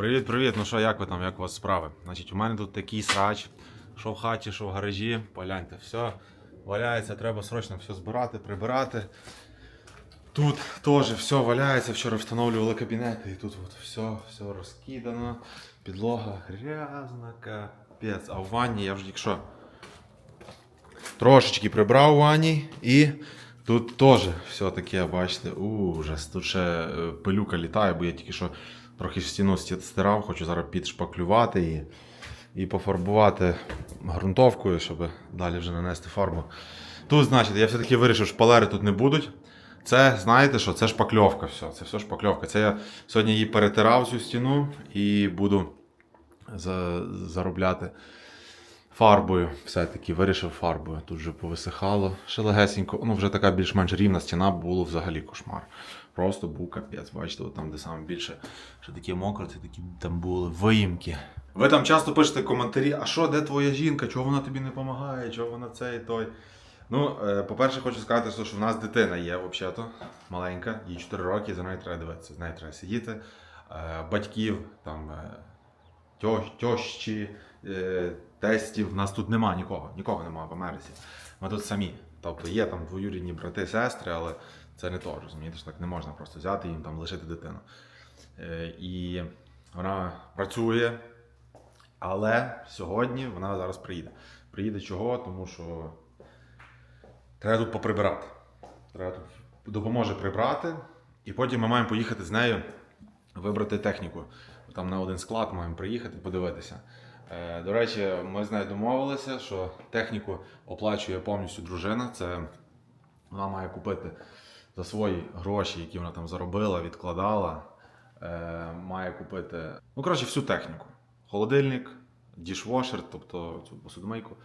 Привіт, привіт. Ну що, як ви там, як у вас справи? Значить, у мене тут такий срач. Що в хаті, що в гаражі. Погляньте, все валяється, треба срочно все збирати, прибирати. Тут теж все валяється, вчора встановлювали кабінети, і тут от все, все розкидано, підлога грязна, капець. А в ванні я вже якщо трошечки прибрав у ванні і тут теж все таке, бачите, ужас. Тут ще е, пилюка літає, бо я тільки що трохи стіну стирав, хочу зараз підшпаклювати і, і пофарбувати ґрунтовкою, щоб далі вже нанести фарбу. Тут, значить, я все-таки вирішив, шпалери тут не будуть. Це, знаєте що, це шпакльовка все. Це все шпакльовка. Це я сьогодні її перетирав цю стіну і буду за, заробляти фарбою. Все-таки вирішив фарбою. Тут вже повисихало. Ще легесенько. Ну, вже така більш-менш рівна стіна було взагалі кошмар. Просто був капець. Бачите, от там, де саме більше, що таке мокро, це такі там були виїмки. Ви там часто пишете коментарі, а що, де твоя жінка? Чого вона тобі не допомагає? Чого вона це і той? Ну, е, по-перше, хочу сказати, що- в нас дитина є, взагалі-то, маленька, їй 4 роки, за нею треба дивитися, з нею треба сидіти. Е, Батьків, там, е, тьощі, тестів, в нас тут нема нікого, нікого нема в Америці. Ми тут самі. Тобто є там двоюрідні брати, сестри, але це не то, розумієте, що так не можна просто взяти і їм там лишити дитину. Е, І вона працює, але сьогодні вона зараз приїде. Приїде чого? Тому що треба тут поприбирати. Треба тут допоможе прибрати, і потім ми маємо поїхати з нею вибрати техніку. Там на один склад маємо приїхати, подивитися. Е, До речі, ми з нею домовилися, що техніку оплачує повністю дружина. Це вона має купити за свої гроші, які вона там заробила, відкладала. Е, Має купити, ну коротше, всю техніку: холодильник, дішвошер, тобто цю посудомийку,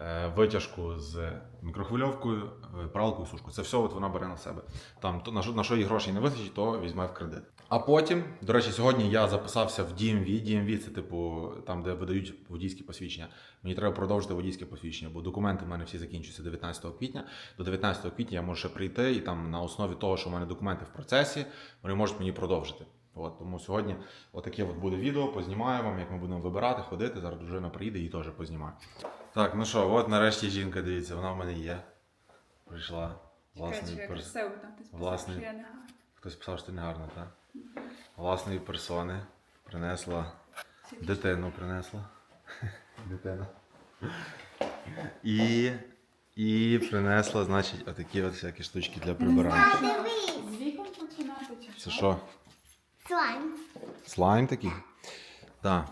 е, витяжку з мікрохвильовкою, е, і сушку. Це все от вона бере на себе. Там то, на що їй грошей не вистачить, то візьме в кредит. А потім, до речі, сьогодні я записався в DMV. DMV це типу там, де видають водійські посвідчення. Мені треба продовжити водійське посвідчення, бо документи в мене всі закінчуються 19 квітня. До 19 квітня я можу ще прийти, і там на основі того, що в мене документи в процесі, вони можуть мені продовжити. От, тому сьогодні отаке от буде відео, познімаю вам, як ми будемо вибирати, ходити. Зараз дружина приїде і теж познімаю. Так, ну що, от нарешті жінка, дивіться, вона в мене є. Прийшла. Власний Чекай, перс... красиво там ти сказав, власний- що я не гарна. Хтось писав, що ти не гарна, так? Власної персони принесла. Дитину принесла. Дитина. І, і принесла, значить, отакі от всякі штучки для прибирання. З віком починати чи Це що? Слайм. Слайм такий? Так.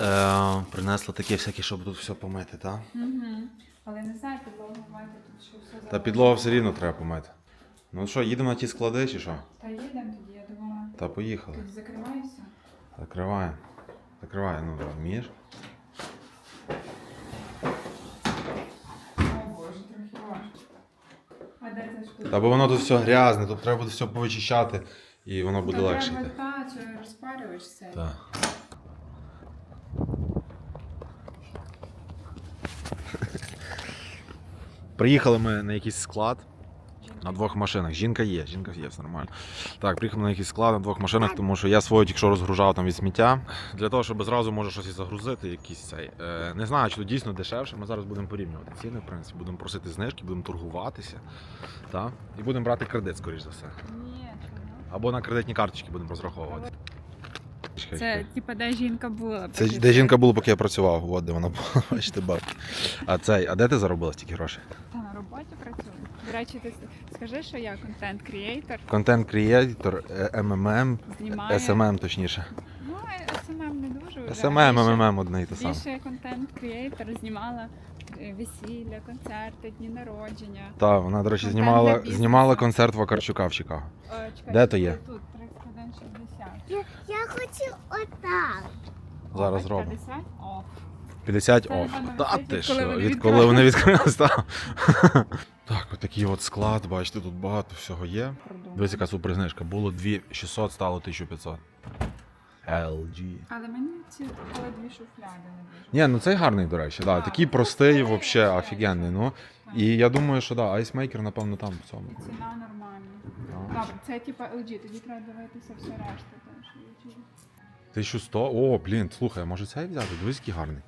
Е, принесла таке всяке, щоб тут все помити, так? Угу. Але не знаю, підлогу маєте тут що все Та підлогу все рівно треба помити. Ну що, їдемо на ті склади чи що? Та їдемо тоді, я думала. Та поїхали. Тут закриваюся. Закриваємо. Закривай, ну вмієш? О боже, трохи важко. А де ця штука? Та бо воно тут все грязне, тут треба буде все повичищати і воно буде Та легше. йти. та, що розпарюєш все. Так. Приїхали ми на якийсь склад на двох машинах. Жінка є, жінка є, все нормально. Так, приїхали на якийсь склад на двох машинах, тому що я свою тільки що розгружав там від сміття. Для того, щоб зразу може щось і загрузити, якийсь цей. Е, не знаю, чи тут дійсно дешевше. Ми зараз будемо порівнювати ціни, в принципі, будемо просити знижки, будемо торгуватися. Так? І будемо брати кредит, скоріш за все. Ні. Або на кредитні карточки будемо розраховувати. Це типа де жінка була. Це де жінка була, поки я працював, от де вона була, бачите, бабки. А цей, а де ти заробила стільки грошей? Та на роботі працюю. До речі, ти скажи, що я контент-крієйтор, Контент креатор, МММ, знімаю. СММ точніше. Ну, СММ не дуже. СММ, МММ одне і те саме. Більше контент-крієйтор знімала е, весілля, концерти, дні народження. Так, вона, до речі, Контент знімала, бізнесу. знімала концерт Вакарчука в Чикаго. Е, чекай, Де то є? Тут 3160. Я, я хочу отак. Зараз Ось зробимо. 50? О, 50 Це, оф. напевно, Та ти що, вони відколи вони відкрились, так. Так, отакий от склад, бачите, тут багато всього є. Дивись, яка супер знижка. Було 2600, стало 1500. LG. Але мені ці коли дві шуфляди не дуже. Ні, ну цей гарний, до речі. Да, Так, такий ну, простий, так. офігенний. Ну. І я думаю, що да, айсмейкер, напевно, там в цьому. І ціна нормальна. Добре, це типа LG, тоді треба дивитися все решта. Тому що LG. 1100? О, блін, слухай, може цей взяти? Дивись, який гарний.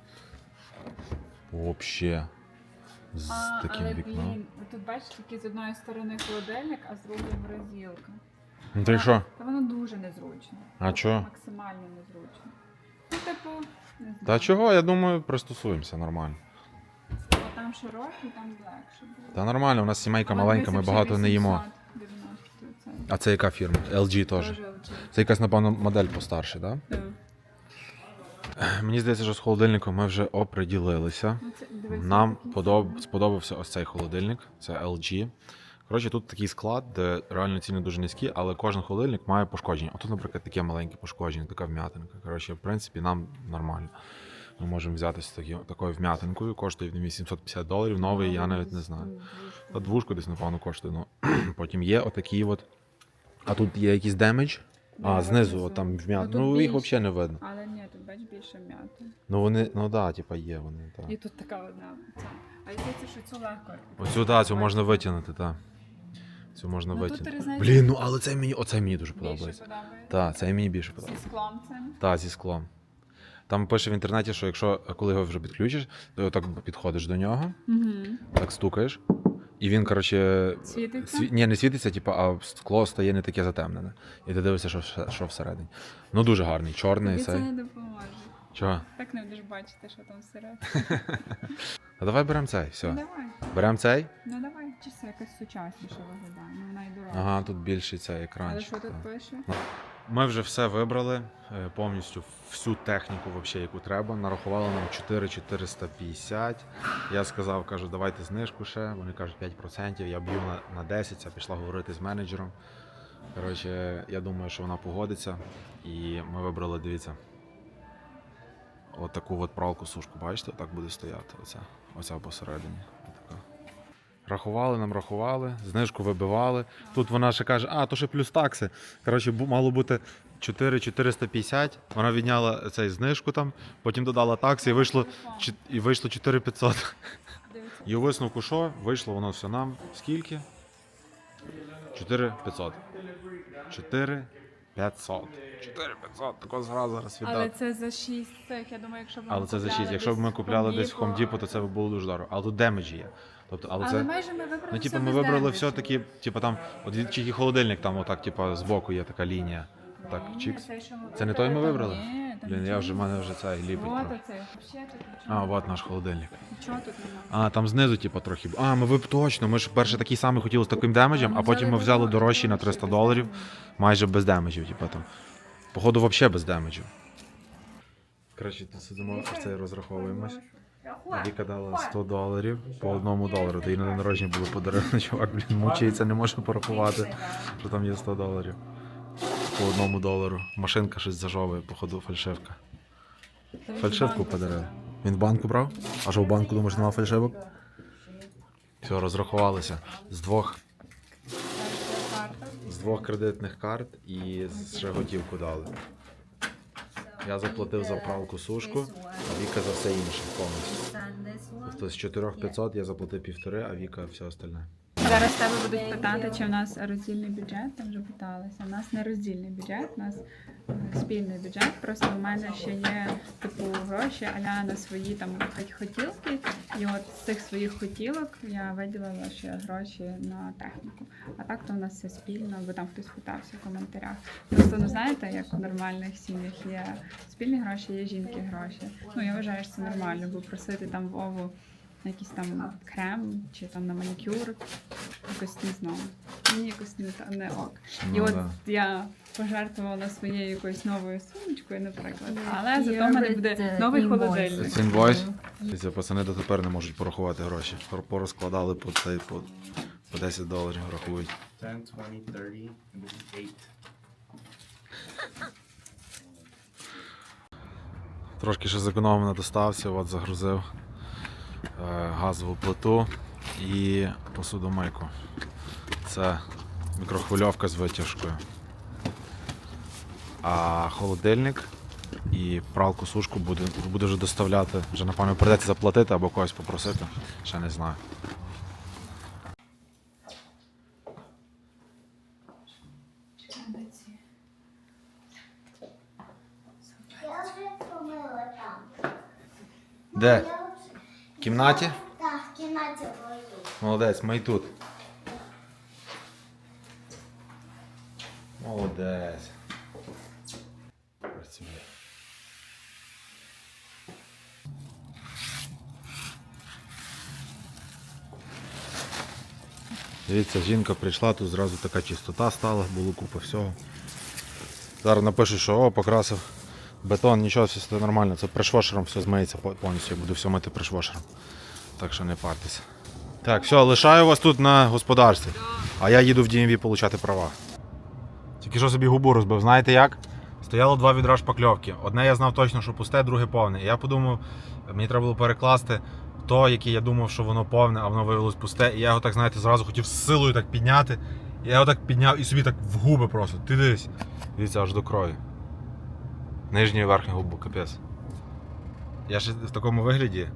Вообще. З А, таким але, вікном. блін, тут бачите, такий з одної сторони холодильник, а з другої морозилка. Ну ти що? Та воно дуже незручно. А чого? Максимально незручно. Ну, типу, не знаю. Та чого? Я думаю, пристосуємося нормально. Бо там широкий, там легше буде. Та нормально, у нас сімейка маленька, ми багато не їмо. 890 це. А це яка фірма? LG теж. Теж LG. Це якась, напевно, модель постарше, так? Так. Мені здається, що з холодильником ми вже оприділилися. Ну, Нам подоб... сподобався ось цей холодильник, це LG. Коротше, тут такий склад, де реально ціни дуже низькі, але кожен холодильник має пошкодження. Отут, наприклад, таке маленьке пошкодження, така вм'ятинка. Коротше, в принципі, нам нормально. Ми можемо взятися такі, такою вм'ятинкою, коштує він 850 доларів. Новий, я навіть не знаю. Та двушку десь, напевно, коштує. Ну, потім є отакі от. А тут є якийсь демедж. А, знизу, от там Ну, вм'ят. тут Ну, їх більше. взагалі не видно. Але ні, тут бач більше м'яти. Ну вони, ну да, типа є вони. Так. І тут така одна. Ця. А здається, що цю легко. Оцю, да, цю можна витягнути, так. Цю можна Ну, тут витягнути. різниця. Блін, ну але цей мені, оцей мені дуже Більше подобається. подобається. Так, цей мені більше Зі подобається. склом цим. Так, зі склом. Там пише в інтернеті, що якщо коли його вже підключиш, то так підходиш до нього, Угу. так стукаєш, і він, коротше, Світиться? сві- ні, не світиться, типу, а скло стає не таке затемнене. І ти дивишся, що, що всередині. Ну дуже гарний, чорний Тобі це цей. не допоможе. Чого? Так не будеш бачити, що там всередині. А давай беремо цей. Ну Все. давай, Беремо цей. ну давай. Чи це якась сучасніша виглядає? Ну вона й дорога. Ага, тут більший цей Але екранчик. що тут так. пише? Ми вже все вибрали, е, повністю всю техніку, вообще, яку треба. Нарахували нам 4450. Я сказав, кажу, давайте знижку ще. Вони кажуть 5%. Я б'ю на, на 10, це пішла говорити з менеджером. Коротше, я думаю, що вона погодиться. І ми вибрали, дивіться. От от пралку сушку, бачите, так буде стояти. Оця, оця посередині. Рахували, нам рахували, знижку вибивали. Тут вона ще каже, а, то ще плюс такси. Коротше, мало бути 4450. Вона відняла цей знижку там, потім додала такси і вийшло, і вийшло 4500. Дивіться. І у висновку що? Вийшло воно все нам скільки? 4500. 4500. 4500. Тако зразу зараз Але це за 6 цих, я думаю, якщо б ми Але це за 6. Якщо б ми купляли десь в Home Depot, то це б було дуже дорого. Але тут демеджі є. Тобто, але, Але це. майже ми вибрали Ну, типу, ми вибрали все таки, типу там, от тільки холодильник, там отак, типу, збоку є така лінія. Так, чікс. що Це не той ми вибрали? Ні, Блін, я вже в мене вже цей ліпить. Вообще тут А, от наш холодильник. Нічого тут немає. А, там знизу, типу, трохи. А, ми вип точно. Ми ж перше такий самий хотіли з таким демеджем, а потім ми взяли дорожчий на 300 доларів, майже без демеджів, типу там. Походу, взагалі без демеджів. Коротше, сидимо, це розраховуємось. Віка дала 100 доларів по одному долару. Та їй на день народження було подарунок. Чувак, блін, мучається, не може порахувати, що там є 100 доларів. По одному долару. Машинка щось зажовує, походу, фальшивка. Фальшивку подарили. Він в банку брав? А що в банку думаєш, нема фальшивок? Все, розрахувалися. З двох, з двох кредитних карт і ще готівку дали. Я заплатив за правку сушку, а Віка за все інше повністю. Тобто з 4500 я заплатив півтори, а Віка все остальне. Зараз тебе будуть питати, чи в нас роздільний бюджет, там вже питалися. У нас не роздільний бюджет, у нас спільний бюджет. Просто в мене ще є типу гроші аля на свої там хотілки. І от з цих своїх хотілок я виділила ще гроші на техніку. А так то у нас все спільно, бо там хтось питався в коментарях. Просто ну знаєте, як в нормальних сім'ях є спільні гроші, є жінки гроші. Ну я вважаю, що це нормально, бо просити там Вову на якийсь там крем чи там на манікюр. Якось не знаю. Мені якось не, не ок. І Ну, от да. я пожертвувала своєю якоюсь новою сумочкою, наприклад. Але зато в мене буде новий холодильник. Це інвойс. Ці пацани дотепер не можуть порахувати гроші. Порозкладали по, цей, по, по 10 доларів рахують. 10, 20, 30, and this is 8. Трошки ще зекономив на доставці, от загрузив Е, газову плиту і посудомийку. Це мікрохвильовка з витяжкою. А холодильник і пралку сушку буде, буде вже доставляти. Вже напевно придеться заплатити або когось попросити, ще не знаю. Де? В кімнаті? Так, в кімнаті мою. Молодець, ми й тут. Молодець. Працює. Дивіться, жінка прийшла, тут зразу така чистота стала, було купа всього. Зараз напишу, що о, покрасив Бетон, нічого, все нормально. Це пришвошером все змиється повністю. Я буду все мити пришвошером. Так що не партеся. Так, все, лишаю вас тут на господарстві. А я їду в DMV получати права. Тільки що собі губу розбив, знаєте як? Стояло два відра шпакльовки. Одне я знав точно, що пусте, друге повне. І я подумав, мені треба було перекласти то, яке я думав, що воно повне, а воно виявилось пусте. І я його так, знаєте, зразу хотів з силою так підняти. Я його так підняв і собі так в губи просто. Ти дивись. Дивіться, аж до крові. Нижню і верхню губу, капець. Я ще в такому вигляді,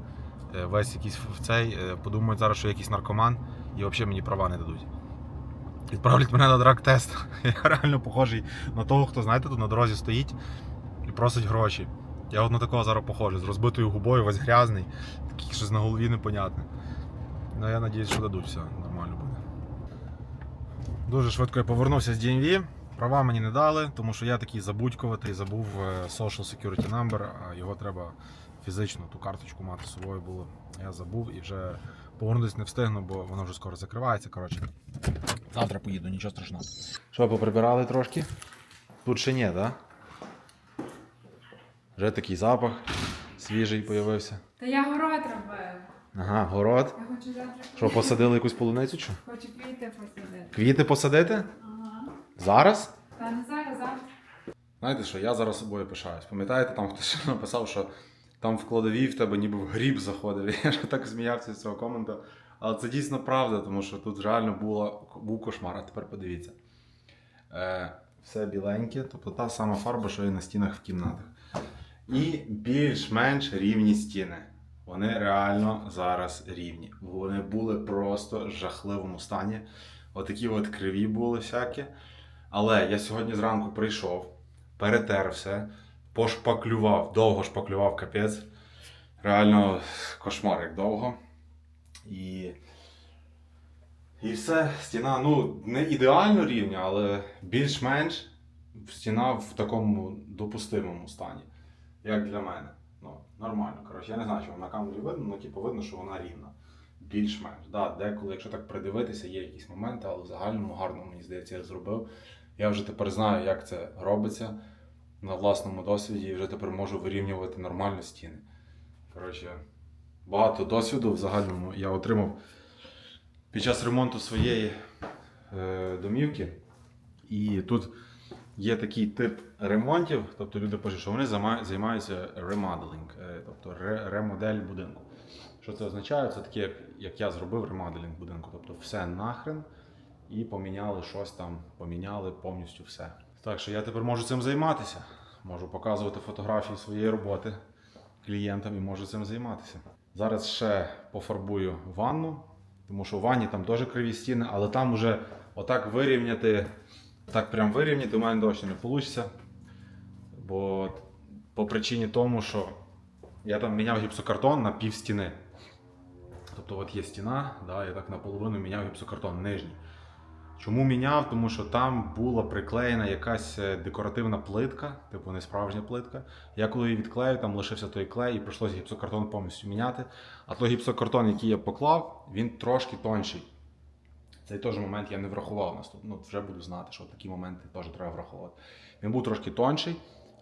е, весь якийсь в цей, е, подумають зараз, що я якийсь наркоман і взагалі мені права не дадуть. Відправлять мене на драг-тест. Я реально похожий на того, хто, знаєте, тут на дорозі стоїть і просить гроші. Я от на такого зараз похожий, з розбитою губою, весь грязний, такий щось на голові непонятне. Ну я надіюсь, що дадуть все, нормально буде. Дуже швидко я повернувся з DMV. Права мені не дали, тому що я такий забудькуватий, забув е, Social Security Number, а його треба фізично ту карточку мати з собою було. Я забув і вже повернутися не встигну, бо воно вже скоро закривається. Коротше, завтра поїду, нічого страшного. Що, поприбирали трошки? Тут ще ні, так? Да? Вже такий запах свіжий появився. Та я город робив. Ага, город. Я хочу завтра. Що, посадили якусь полуницю? Чи? Хочу квіти посадити. Квіти посадити? Зараз? Та не зараз, завтра. Знаєте що, я зараз собою пишаюсь. Пам'ятаєте, там хтось написав, що там в кладовій в тебе ніби в гріб заходив. Я ж так сміявся з цього коменту. Але це дійсно правда, тому що тут реально було, був кошмар, а тепер подивіться. Е, все біленьке, тобто та сама фарба, що і на стінах в кімнатах. І більш-менш рівні стіни. Вони реально зараз рівні. Вони були просто в жахливому стані. Отакі от криві були всякі. Але я сьогодні зранку прийшов, перетер все, пошпаклював, довго шпаклював капець. Реально кошмар як довго. І. І все, стіна, ну, не ідеально рівня, але більш-менш стіна в такому допустимому стані. Як для мене. Ну, нормально. Коротше, я не знаю, вам на камері видно, але типу, видно, що вона рівна. Більш-менш. Да, деколи, якщо так придивитися, є якісь моменти, але в загальному гарно, мені здається, я зробив. Я вже тепер знаю, як це робиться на власному досвіді і вже тепер можу вирівнювати нормально стіни. Коротше, багато досвіду в загальному я отримав під час ремонту своєї е, домівки. І тут є такий тип ремонтів, тобто люди пишуть, що вони займаються ремоделінг, е, тобто ремодель будинку. Що це означає? Це таке, як, як я зробив ремоделінг будинку. Тобто все нахрен і поміняли щось там, поміняли повністю все. Так що я тепер можу цим займатися. Можу показувати фотографії своєї роботи клієнтам і можу цим займатися. Зараз ще пофарбую ванну, тому що в ванні там теж криві стіни, але там уже отак вирівняти, так прям вирівняти у мене дощ не вийде. Бо по причині тому, що я там міняв гіпсокартон на пів стіни. Тобто от є стіна, да, я так наполовину міняв гіпсокартон нижній. Чому міняв? Тому що там була приклеєна якась е, декоративна плитка, типу не справжня плитка. Я коли її відклеїв, там лишився той клей і прийшлося гіпсокартон повністю міняти. А той гіпсокартон, який я поклав, він трошки тонший. Цей теж момент я не врахував наступно. Ну, вже буду знати, що такі моменти теж треба враховувати. Він був трошки тонший,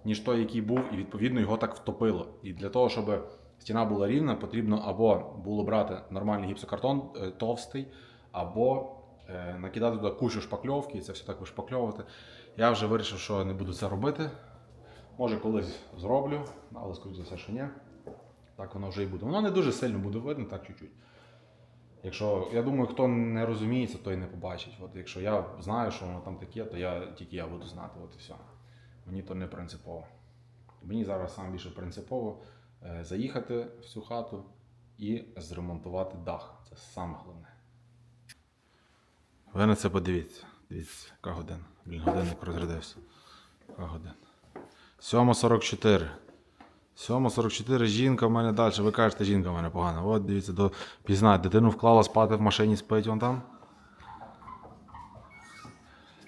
ніж той, який був, і відповідно його так втопило. І для того, щоб стіна була рівна, потрібно або було брати нормальний гіпсокартон е, товстий, або е, накидати туди кучу шпакльовки і це все так вишпакльовувати. Я вже вирішив, що не буду це робити. Може, колись зроблю, але скоріше все, що ні. Так воно вже і буде. Воно не дуже сильно буде видно, так чуть-чуть. Якщо я думаю, хто не розуміється, той не побачить. От якщо я знаю, що воно там таке, то я тільки я буду знати. От і все. Мені то не принципово. Мені зараз саме більше принципово заїхати в цю хату і зремонтувати дах. Це саме головне. Ви на це подивіться. Дивіться, яка година. Блін, годинник розрядився. Яка година. 7.44. 7.44 жінка в мене далі. Ви кажете, жінка в мене погана. От дивіться, до пізнать, дитину вклала спати в машині, спить вон там.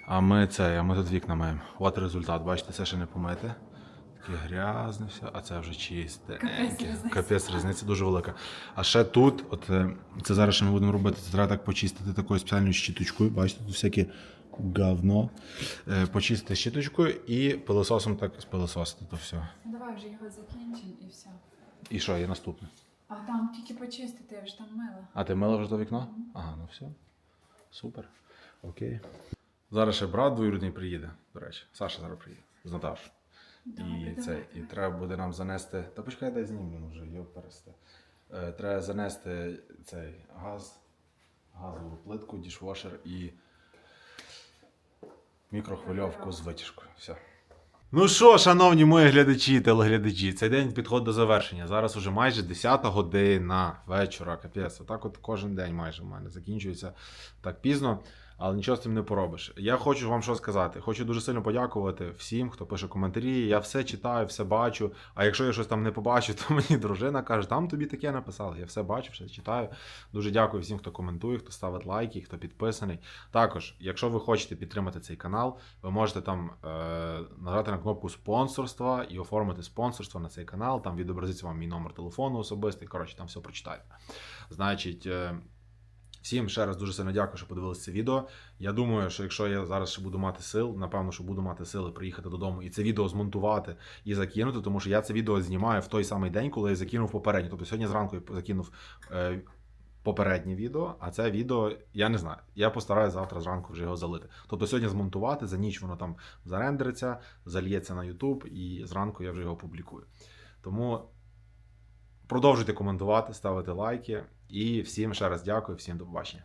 А ми це, а ми тут вікна маємо. От результат, бачите, це ще не помите. Таке грязне все, а це вже чисте. Капець різниця. Дуже велика. А ще тут, от е, це зараз що ми будемо робити, це треба так почистити такою спеціальною щіточкою. Бачите, тут всяке говно. Е, Почистити щіточкою і пилососом так спилососити то все. Давай вже його закінчимо і все. І що, є наступне? А там тільки почистити, я вже там мила. А ти мила вже до вікна? Ага, ну все. Супер. Окей. Зараз ще брат двоюрідний приїде, до речі. Саша зараз приїде з Наташою. І це, і треба буде нам занести. Та почекай, дай знімемо вже, його пересте. Е, треба занести цей газ, газову плитку, дішвошер і мікрохвильовку з витяжкою. Все. Ну що, шановні мої глядачі, телеглядачі, цей день підходить до завершення. Зараз уже майже 10 година вечора. Капець, отак от кожен день майже в мене закінчується так пізно, але нічого з цим не поробиш. Я хочу вам що сказати. Хочу дуже сильно подякувати всім, хто пише коментарі. Я все читаю, все бачу. А якщо я щось там не побачу, то мені дружина каже, там тобі таке написали. Я все бачу, все читаю. Дуже дякую всім, хто коментує, хто ставить лайки, хто підписаний. Також, якщо ви хочете підтримати цей канал, ви можете там е, нажати на кнопку спонсорства і оформити спонсорство на цей канал. Там відобразиться вам мій номер телефону особистий. Коротше, там все прочитайте. Значить. Е, Всім ще раз дуже сильно дякую, що подивилися це відео. Я думаю, що якщо я зараз ще буду мати сил, напевно, що буду мати сили приїхати додому і це відео змонтувати і закинути, тому що я це відео знімаю в той самий день, коли я закинув попереднє. Тобто сьогодні зранку я закинув е, попереднє відео, а це відео я не знаю. Я постараюся завтра зранку вже його залити. Тобто сьогодні змонтувати, за ніч воно там зарендериться, зальється на YouTube і зранку я вже його публікую. Тому продовжуйте коментувати, ставити лайки. І всім ще раз дякую, всім до побачення.